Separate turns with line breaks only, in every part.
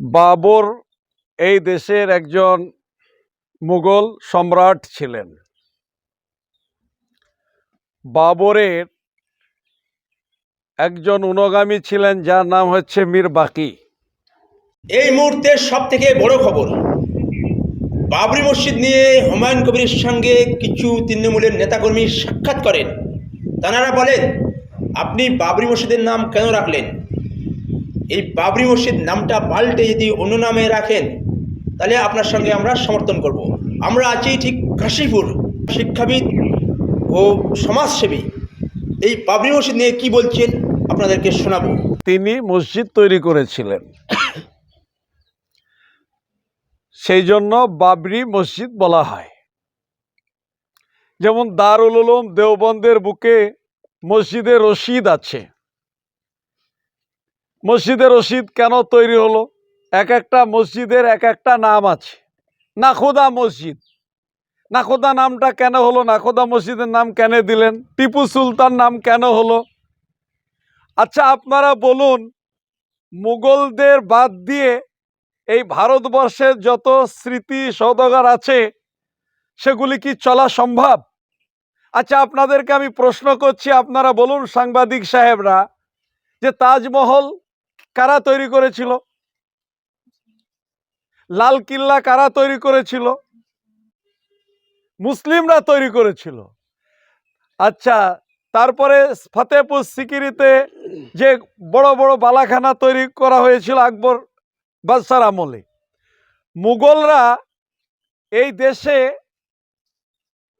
বাবর এই দেশের একজন মুঘল সম্রাট ছিলেন। বাবরের একজন অনুগামী ছিলেন, যার নাম হচ্ছে মীর বাকি।
এই মুহূর্তে সব থেকে বড় খবর, বাবরি মসজিদ নিয়ে হুমায়ুন কবিরের সঙ্গে কিছু তৃণমূলের নেতাকর্মী সাক্ষাৎ করেন। তানারা বলেন, আপনি বাবরি মসজিদের নাম কেন রাখলেন? এই বাবরি মসজিদ নামটা পাল্টে যদি অন্য নামে রাখেন, তাহলে আপনার সঙ্গে আমরা সমর্থন করব। আমরা আছি ঠিক কাশীপুর শিক্ষাবিদ ও সমাজসেবী। এই বাবরি মসজিদ নিয়ে কি বলছেন আপনাদেরকে শোনাবো।
তিনি মসজিদ তৈরি করেছিলেন। সেই জন্য বাবরি মসজিদ বলা হয়। যেমন দারুল উলুম দেওবন্দের বুকে মসজিদে রশিদ আছে। মসজিদে রশিদ কেন তৈরি হলো? এক একটা মসজিদের এক একটা নাম আছে। নাখোদা মসজিদ। নাখোদা নামটা কেন হলো? নাখোদা মসজিদের নাম কেন দিলেন? টিপু সুলতান নাম কেন হলো? আচ্ছা আপনারা বলুন, মুঘলদের বাদ দিয়ে এই ভারতবর্ষের যত স্মৃতি সৌদাগর আছে, সেগুলি কি চলা সম্ভব? আচ্ছা আপনাদেরকে আমি প্রশ্ন করছি, আপনারা বলুন সাংবাদিক সাহেবরা, যে তাজমহল কারা তৈরি করেছিল? লাল কিল্লা কারা তৈরি করেছিল? মুসলিমরা তৈরি করেছিল। আচ্ছা তারপরে ফতেপুর সিকিরিতে যে বড় বড় বালাখানা তৈরি করা হয়েছিল আকবর বাদশার আমলে, মুঘলরা এই দেশে,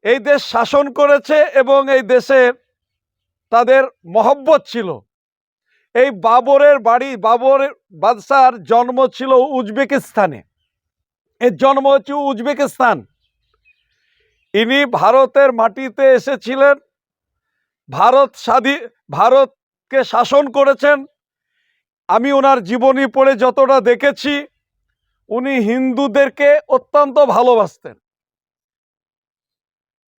এই দেশ শাসন করেছে এবং এই দেশের তাদের মহব্বত ছিল। এই বাবরের বাড়ি, বাবরের বাদশার জন্ম ছিল উজবেকিস্তানে। এর জন্ম হচ্ছে উজবেকিস্তান। ইনি ভারতের মাটিতে এসেছিলেন, ভারত স্বাধীন ভারতকে শাসন করেছেন। আমি ওনার জীবনী পড়ে যতটা দেখেছি, উনি হিন্দুদেরকে অত্যন্ত ভালোবাসতেন।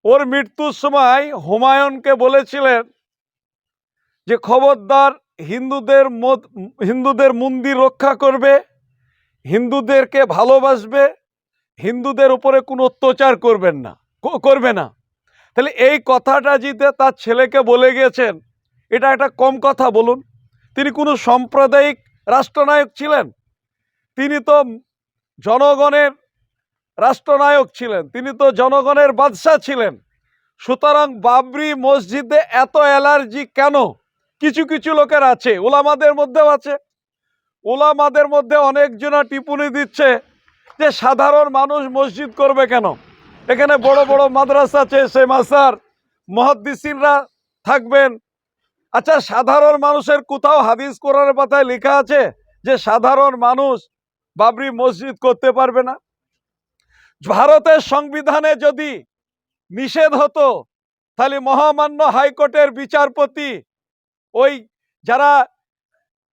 ওর মৃত্যুর সময় হুমায়ুনকে বলেছিলেন যে, খবরদার হিন্দুদের হিন্দুদের মন্দির রক্ষা করবে, হিন্দুদেরকে ভালোবাসবে, হিন্দুদের উপরে কোনো অত্যাচার করবেন না করবে না। তাহলে এই কথাটা জিতে তার ছেলেকে বলে গিয়েছেন এটা একটা কম কথা বলুন। তিনি কোনো সাম্প্রদায়িক রাষ্ট্রনায়ক ছিলেন? তিনি তো জনগণের রাষ্ট্রনায়ক ছিলেন, তিনি তো জনগণের বাদশাহ ছিলেন। সুতরাং বাবরি মসজিদে এত অ্যালার্জি কেন? কিছু কিছু লোকের আছে, ওলামাদের মধ্যেও আছে। ওলামাদের মধ্যে অনেকজনা টিপুনি দিচ্ছে যে সাধারণ মানুষ মসজিদ করবে কেন? এখানে বড় বড় মাদ্রাসা আছে সে মাসার মহাদ্দিসিনরা থাকবেন। আচ্ছা সাধারণ মানুষের কোথাও হাদিস কোরআনের পাতায় লেখা আছে যে সাধারণ মানুষ বাবরি মসজিদ করতে পারবে না? ভারতের সংবিধানে যদি নিষেধ হতো, তাহলে মহামান্য হাইকোর্টের বিচারপতি ওই যারা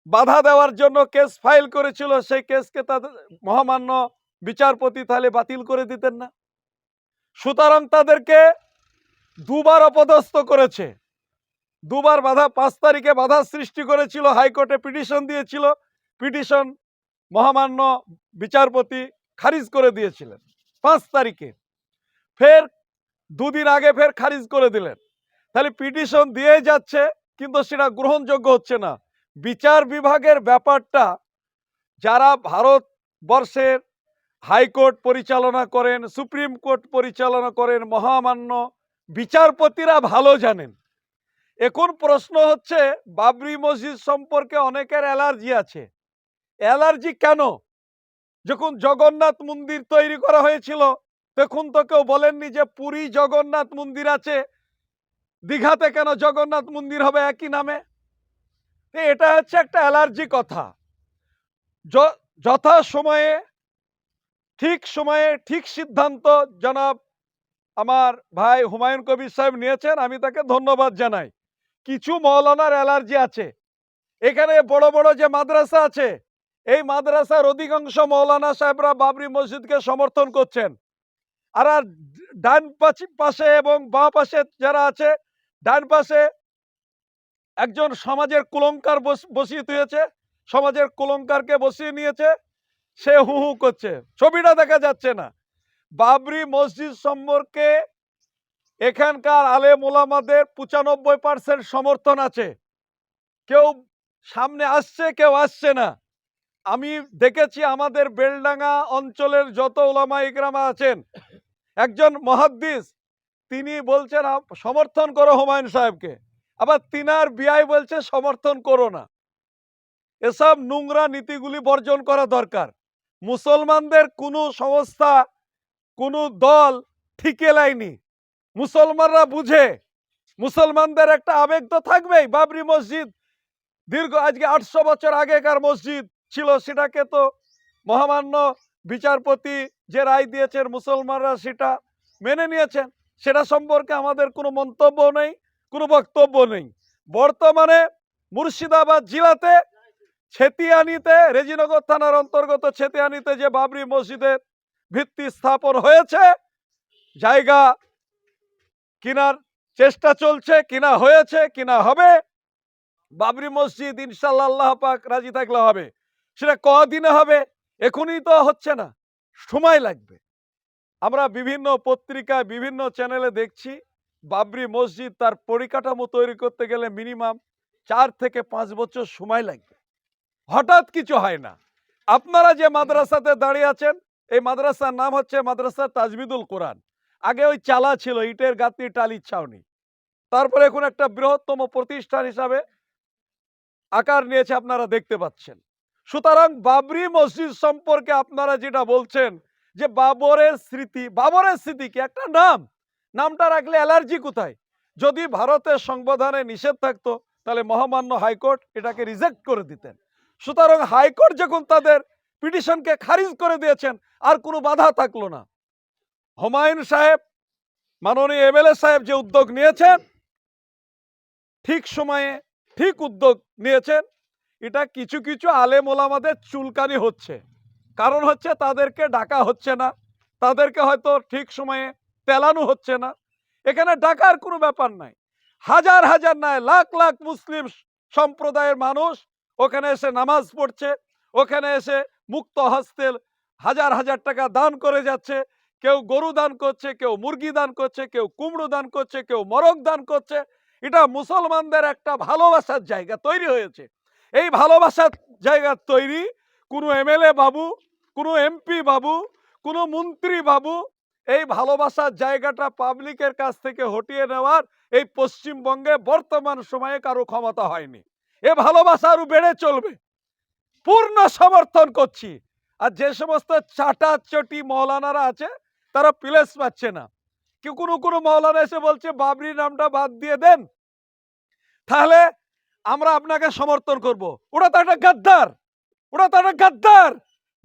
বাধা দেওয়ার জন্য কেস ফাইল করেছিল, সেই কেসকে তাদের মহামান্য বিচারপতি তাহলে বাতিল করে দিতেন না। সুতরাং তাদেরকে দুবার অপদস্থ করেছে। দুবার বাধা, পাঁচ তারিখে বাধা সৃষ্টি করেছিল, হাইকোর্টে পিটিশন দিয়েছিল, পিটিশন মহামান্য বিচারপতি খারিজ করে দিয়েছিলেন, পাঁচ তারিখে। ফের দুদিন আগে ফের খারিজ করে দিলেন। তাহলে পিটিশন দিয়ে যাচ্ছে কিন্তু সেটা গ্রহণযোগ্য হচ্ছে না। বিচার বিভাগের ব্যাপারটা যারা ভারতবর্ষের হাইকোর্ট পরিচালনা করেন, সুপ্রিম কোর্ট পরিচালনা করেন, মহামান্য বিচারপতিরা ভালো জানেন। এখন প্রশ্ন হচ্ছে, বাবরি মসজিদ সম্পর্কে অনেকের অ্যালার্জি আছে। অ্যালার্জি কেন? যখন জগন্নাথ মন্দির তৈরি করা হয়েছিল, তখন তো কেউ বলেননি যে পুরী জগন্নাথ মন্দির আছে দীঘাতে কেন জগন্নাথ মন্দির হবে একই নামে? এটা হচ্ছে একটা অ্যালার্জি কথা। যথা সময়ে, ঠিক সময়ে, ঠিক সিদ্ধান্ত জনাব আমার ভাই হুমায়ুন কবির সাহেব নিয়েছেন, আমি তাকে ধন্যবাদ জানাই। কিছু মৌলানার অ্যালার্জি আছে। এখানে বড় বড় যে মাদ্রাসা আছে, এই মাদ্রাসার অধিকাংশ মৌলানা সাহেবরা বাবরি মসজিদকে সমর্থন করছেন। আর ডান পাশে এবং বাঁ পাশে যারা আছে ডান পাশে একজন সমাজের কুলঙ্কার বস- বসিয়ে দিয়েছে, সমাজের কুলঙ্কারকে বসিয়ে নিয়েছে, সে হু হু করছে। ছবিটা দেখা যাচ্ছে না। বাবরি মসজিদ সম্পর্কে এখানকার আলেম ওলামাদের পঁচানব্বই পার্সেন্ট সমর্থন আছে। কেউ সামনে আসছে, কেউ আসছে না। আমি দেখেছি আমাদের বেলডাঙ্গা অঞ্চলের যত ওলামা ইকরামা আছেন, একজন মহাদ্দিস তিনি বলছেন সমর্থন করো হুমায়ুন সাহেবকে। আবার তিনার বিআই বলছে, সমর্থন করো না। এসব নোংরা নীতিগুলি বর্জন করা দরকার। মুসলমানদের কোনো সংস্থা, কোনো দল ঠিকে লাইনি। মুসলমানরা বুঝে, মুসলমানদের একটা আবেগ তো থাকবেই। বাবরি মসজিদ, দীর্ঘ, আজকে আটশো বছর আগেকার মসজিদ ছিল, সেটাকে তো মহামান্য বিচারপতি যে রায় দিয়েছেন, মুসলমানরা সেটা মেনে নিয়েছেন। সেটা সম্পর্কে আমাদের কোনো মন্তব্য নেই, কোনো বক্তব্য নেই। বর্তমানে মুর্শিদাবাদ জেলাতে ছেতিয়ানিতে, রেজিনগর থানার অন্তর্গত ছেতিয়ানিতে যে বাবরি মসজিদের ভিত্তি স্থাপন হয়েছে, জায়গা কিনার চেষ্টা চলছে, কিনা হয়েছে, কিনা হবে। বাবরি মসজিদ ইনশাল্লাহ আল্লাহ পাক রাজি থাকলে হবে। সেটা কদিনে হবে, এখনই তো হচ্ছে না, সময় লাগবে। আমরা বিভিন্ন পত্রিকায়, বিভিন্ন চ্যানেলে দেখছি, বাবরি মসজিদ তার পরিকাঠামো তৈরি করতে গেলে মিনিমাম চার থেকে পাঁচ বছর সময় লাগবে। হঠাৎ কিছু হয় না। আপনারা যে মাদ্রাসাতে দাঁড়িয়ে আছেন, এই মাদ্রাসার নাম হচ্ছে মাদ্রাসা তাজবিদুল কোরআন। আগে ওই চালা ছিল, ইটের গাঁথনি টালির ছাউনি। তারপরে এখন একটা বৃহত্তম প্রতিষ্ঠান হিসাবে আকার নিয়েছে, আপনারা দেখতে পাচ্ছেন। সুতরাং বাবরি মসজিদ সম্পর্কে আপনারা যেটা বলছেন যে বাবরের স্মৃতি বাবরের স্মৃতি কি? একটা নাম। নামটা রাখলে অ্যালার্জি কোথায়? যদি ভারতের সংবিধানে নিষেধ থাকতো, তাহলে মহামান্য হাইকোর্ট এটাকে রিজেক্ট করে দিতেন। সুতরাং হাইকোর্ট যখন তাদের পিটিশনকে খারিজ করে দিয়েছেন, আর কোনো বাধা থাকল না। হুমায়ুন সাহেব, মাননীয় এমএলএ সাহেব যে উদ্যোগ নিয়েছেন, ঠিক সময়ে ঠিক উদ্যোগ নিয়েছেন। এটা কিছু কিছু আলেম ওলামাদের চুলকানি হচ্ছে। কারণ হচ্ছে তাদেরকে ডাকা হচ্ছে না। তাদেরকে হয়তো ঠিক সময়ে তেলানো হচ্ছে না। এখানে ডাকার কোনো ব্যাপার নাই। হাজার হাজার নয়, লাখ লাখ মুসলিম সম্প্রদায়ের মানুষ ওখানে এসে নামাজ পড়ছে, ওখানে এসে মুক্ত হস্তে হাজার হাজার টাকা দান করে যাচ্ছে। কেউ গরু দান করছে, কেউ মুরগি দান করছে, কেউ কুমড়ো দান করছে, কেউ মরক দান করছে। এটা মুসলমানদের একটা ভালোবাসার জায়গা তৈরি হয়েছে। এই ভালোবাসার জায়গা তৈরি কোনো এমএলএ বাবু কোনো এমপি বাবু, কোনো মন্ত্রী বাবু এই ভালোবাসার জায়গাটা পাবলিকের কাছ থেকে হটিয়ে নেওয়ার এই পশ্চিমবঙ্গে বর্তমান সময়ে কারও ক্ষমতা হয়নি। এ ভালোবাসা আরও বেড়ে চলবে। পূর্ণ সমর্থন করছি। আর যে সমস্ত চাটা চটি মৌলানারা আছে, তারা প্লেস পাচ্ছে না। কেউ কোনো কোনো মৌলানা এসে বলছে, বাবরি নামটা বাদ দিয়ে দেন। তাহলে আমরা আপনাকে সমর্থন করব। ওটা তো একটা গাদ্দার! ওটা তো একটা গাদ্দার!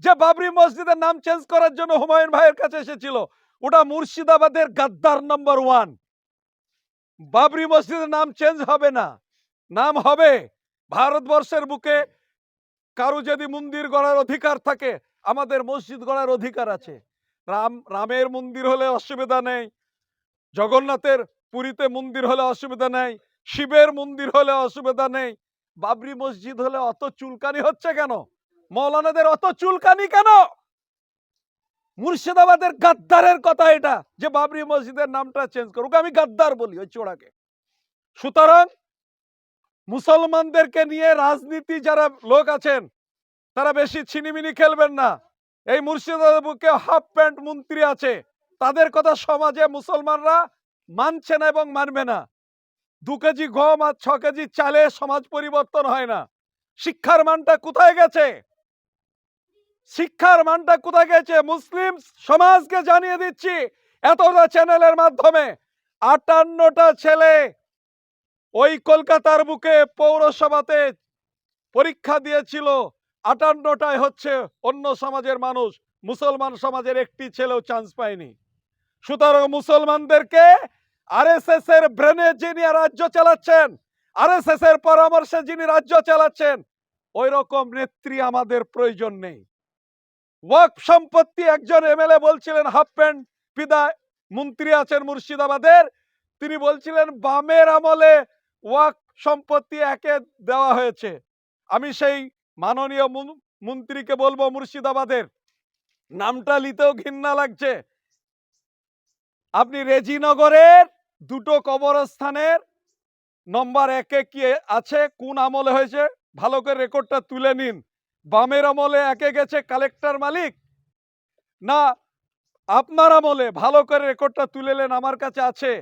যে বাবরি মসজিদের নাম চেঞ্জ করার জন্য হুমায়ুন ভাইয়ের কাছে এসেছিল, ওটা মুর্শিদাবাদের গাদ্দার নাম্বার ওয়ান বাবরি মসজিদের নাম চেঞ্জ হবে না। নাম হবে ভারতবর্ষের বুকে কারও যদি মন্দির গড়ার অধিকার থাকে, আমাদের মসজিদ গড়ার অধিকার আছে। রাম, রামের মন্দির হলে অসুবিধা নেই, জগন্নাথের পুরীতে মন্দির হলে অসুবিধা নেই, শিবের মন্দির হলে অসুবিধা নেই, বাবরি মসজিদ হলে অত চুলকানি হচ্ছে কেন? মৌলানাদের অত চুলকানি কেন? মুর্শিদাবাদের গাদ্দারের কথা এটা, যে বাবরি মসজিদের নামটা চেঞ্জ করুক আমি গাদ্দার বলি ওই চোড়াকে সুতরাং মুসলমানদেরকে নিয়ে রাজনীতি যারা লোক আছেন, তারা বেশি ছিনিমিনি খেলবেন না। এই মুর্শিদাবাদের বুকে হাফ প্যান্ট মন্ত্রী আছে। তাদের কথা সমাজে মুসলমানরা মানছে না এবং মানবে না। দু কেজি গম আর ছ কেজি চালে সমাজ পরিবর্তন হয় না। শিক্ষার মানটা কোথায় গেছে? শিক্ষার মানটা কোথায় গেছে? মুসলিম সমাজকে জানিয়ে দিচ্ছি এতটা চ্যানেলের মাধ্যমে। আটান্নটা ছেলে ওই কলকাতার বুকে পৌরসভাতে পরীক্ষা দিয়েছিল। আটান্নটায় হচ্ছে অন্য সমাজের মানুষ। মুসলমান সমাজের একটি ছেলেও চান্স পায়নি। সুতরাং মুসলমানদেরকে আরএসএস এর ব্রেনে যিনি রাজ্য চালাচ্ছেন, আরএসএস এর পরামর্শে যিনি রাজ্য চালাচ্ছেন ওই রকম নেত্রী আমাদের প্রয়োজন নেই। ওয়াক সম্পত্তি একজন এমএলএ বলছিলেন, হাফ প্যান্ট পিদায় মন্ত্রী আছেন মুর্শিদাবাদের। তিনি বলছিলেন, বামের আমলে ওয়াক সম্পত্তি একে দেওয়া হয়েছে। আমি সেই মাননীয় মন্ত্রীকে বলব মুর্শিদাবাদের। নামটা নিতেও ঘৃণা লাগছে। আপনি রেজিনগরের দুটো কবরস্থানের নম্বর একে কি আছে, কোন আমলে হয়েছে, ভালো করে রেকর্ডটা তুলে নিন। বামের আমলে একে গেছে কালেক্টর মালিক। না, আপনার আমলে ভালো করে রেকর্ডটা তুলে নেন, আমার কাছে আছে।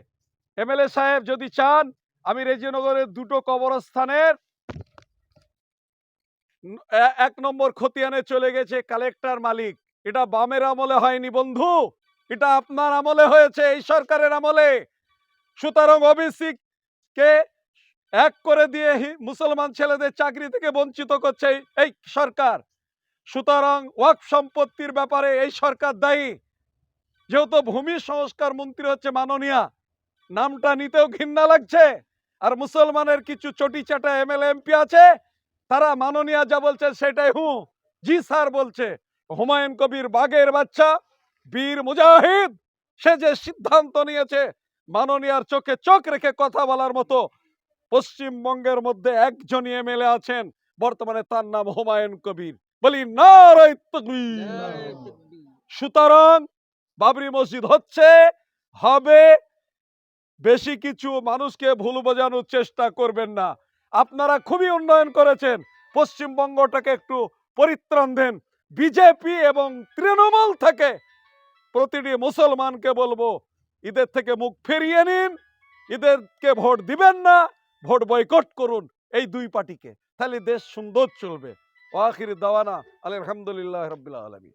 এমএলএ সাহেব যদি চান, আমি রেজিনগরের দুটো কবরস্থানের এক নম্বর খতিয়ানে চলে গেছে কালেক্টর মালিক। এটা বামের আমলে হয়নি বন্ধু। এটা আপনার আমলে হয়েছে, এই সরকারের আমলে। সুতরাং ওবিসি কে এক করে দিয়ে মুসলমান ছেলেদের চাকরি থেকে বঞ্চিত করছে এই- সরকার। সুতরাং ওয়াক সম্পত্তির ব্যাপারে এই সরকার দায়ী। যেহেতু ভূমি সংস্কার মন্ত্রী হচ্ছে মাননীয়া, নামটা নিতেও ঘৃণা লাগছে। আর মুসলমানের কিছু চটি চাটা এমএলএ এমপি আছে, তারা মাননীয়া যা বলছে সেটাই হু। জি স্যার বলছে, হুমায়ুন কবির বাগের বাচ্চা, বীর মুজাহিদ, সে যে সিদ্ধান্ত নিয়েছে, মাননীয়ার চোখে চোখ রেখে কথা বলার মতো পশ্চিমবঙ্গের মধ্যে একজনই এমএলএ আছেন বর্তমানে তার নাম হুমায়ুন কবির। বলি নারায়। সুতরাং বাবরি মসজিদ হচ্ছে হবে বেশি কিছু মানুষকে ভুল বোঝানোর চেষ্টা করবেন না। আপনারা খুবই উন্নয়ন করেছেন। পশ্চিমবঙ্গটাকে একটু পরিত্রাণ দেন। বিজেপি এবং তৃণমূল থেকে প্রতিটি মুসলমানকে বলব ঈদের থেকে মুখ ফিরিয়ে নিন। ঈদেরকে ভোট দিবেন না। ভোট বয়কট করুন এই দুই পার্টিকে। তাহলে দেশ সুন্দর চলবে। ওয়াখির দাওয়ানা, আলহামদুলিল্লাহ রবিল্লা আলমী